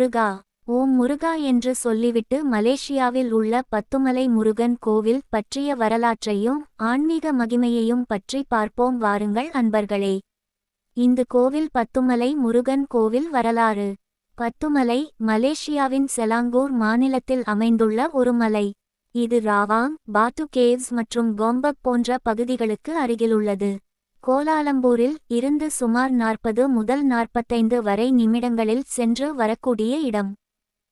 முருகா ஓம் முருகா என்று சொல்லிவிட்டு மலேசியாவில் உள்ள பத்துமலை முருகன் கோவில் பற்றிய வரலாற்றையும் ஆன்மீக மகிமையையும் பற்றி பார்ப்போம். வாருங்கள் அன்பர்களே. இந்த கோவில் பத்துமலை முருகன் கோவில் வரலாறு. பத்துமலை மலேசியாவின் செலாங்கூர் மாநிலத்தில் அமைந்துள்ள ஒரு மலை. இது ராவாங் பாட்டு கேவ்ஸ் மற்றும் கோம்பக் போன்ற பகுதிகளுக்கு அருகிலுள்ளது. கோலாலம்பூரில் இருந்து சுமார் நாற்பது முதல் நாற்பத்தைந்து வரை நிமிடங்களில் சென்று வரக்கூடிய இடம்.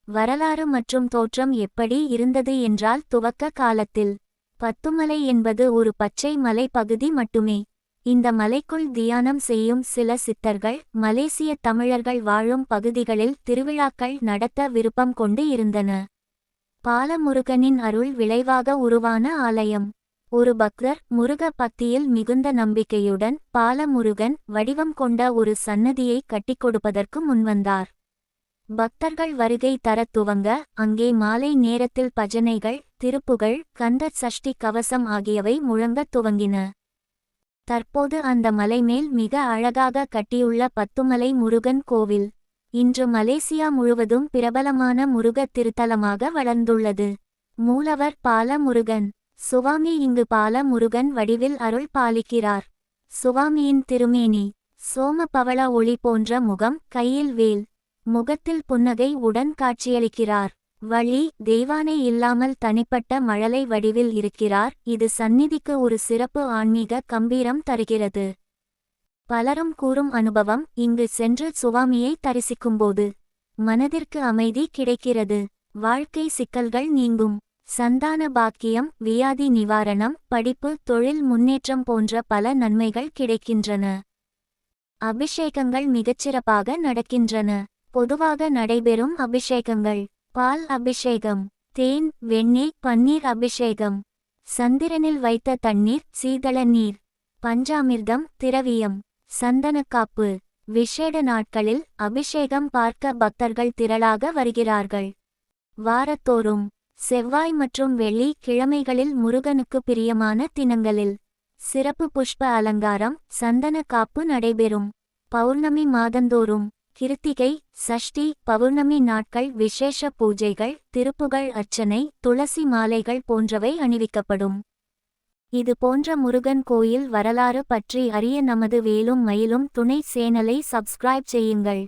வரலாறு மற்றும் தோற்றம் எப்படி இருந்தது என்றால் துவக்க காலத்தில். பத்துமலை என்பது ஒரு பச்சை மலைப்பகுதி மட்டுமே. இந்த மலைக்குள் தியானம் செய்யும் சில சித்தர்கள் மலேசிய தமிழர்கள் வாழும் பகுதிகளில் திருவிழாக்கள் நடத்த விருப்பம் கொண்டு இருந்தன. பாலமுருகனின் அருள் விளைவாக உருவான ஆலயம். ஒரு பக்தர் முருக பக்தியில் மிகுந்த நம்பிக்கையுடன் பாலமுருகன் வடிவம் கொண்ட ஒரு சன்னதியை கட்டிக்கொடுப்பதற்கு முன்வந்தார். பக்தர்கள் வருகை தரத் துவங்க அங்கே மாலை நேரத்தில் பஜனைகள் திருப்புகள் கந்த சஷ்டி கவசம் ஆகியவை முழங்கத் துவங்கின. தற்போது அந்த மலைமேல் மிக அழகாக கட்டியுள்ள பத்துமலை முருகன் கோவில் இன்று மலேசியா முழுவதும் பிரபலமான முருக திருத்தலமாக வளர்ந்துள்ளது. மூலவர் பால முருகன் சுவாமி இங்கு பால முருகன் வடிவில் அருள் பாலிக்கிறார். சுவாமியின் திருமேனி சோம பவள ஒளி போன்ற முகம் கையில் வேல் முகத்தில் புன்னகை உடன் காட்சியளிக்கிறார். வழி தெய்வானை இல்லாமல் தனிப்பட்ட மழலை வடிவில் இருக்கிறார். இது சந்நிதிக்கு ஒரு சிறப்பு ஆன்மீக கம்பீரம் தருகிறது. பலரும் கூறும் அனுபவம் இங்கு சென்று சுவாமியை தரிசிக்கும்போது மனதிற்கு அமைதி கிடைக்கிறது. வாழ்க்கை சிக்கல்கள் நீங்கும். சந்தான பாக்கியம் வியாதி நிவாரணம் படிப்பு தொழில் முன்னேற்றம் போன்ற பல நன்மைகள் கிடைக்கின்றன. அபிஷேகங்கள் மிகச்சிறப்பாக நடக்கின்றன. பொதுவாக நடைபெறும் அபிஷேகங்கள். பால் அபிஷேகம் தேன் வெண்ணீர் பன்னீர் அபிஷேகம். சந்திரனில் வைத்த தண்ணீர் சீதள நீர். பஞ்சாமிர்தம் திரவியம். சந்தனக்காப்பு. விஷேட நாட்களில் அபிஷேகம் பார்க்க பக்தர்கள் திரளாக வருகிறார்கள். வாரத்தோறும் செவ்வாய் மற்றும் வெள்ளி கிழமைகளில் முருகனுக்கு பிரியமான தினங்களில். சிறப்பு புஷ்ப அலங்காரம் சந்தன காப்பு நடைபெறும். பௌர்ணமி மாதந்தோறும். கிருத்திகை சஷ்டி பௌர்ணமி நாட்கள் விசேஷ பூஜைகள் திருப்புகள் அர்ச்சனை துளசி மாலைகள் போன்றவை அணிவிக்கப்படும். இது போன்ற முருகன் கோயில் வரலாறு பற்றி அறிய நமது வேலும் மயிலும் துணை சேனலை சப்ஸ்கிரைப் செய்யுங்கள்.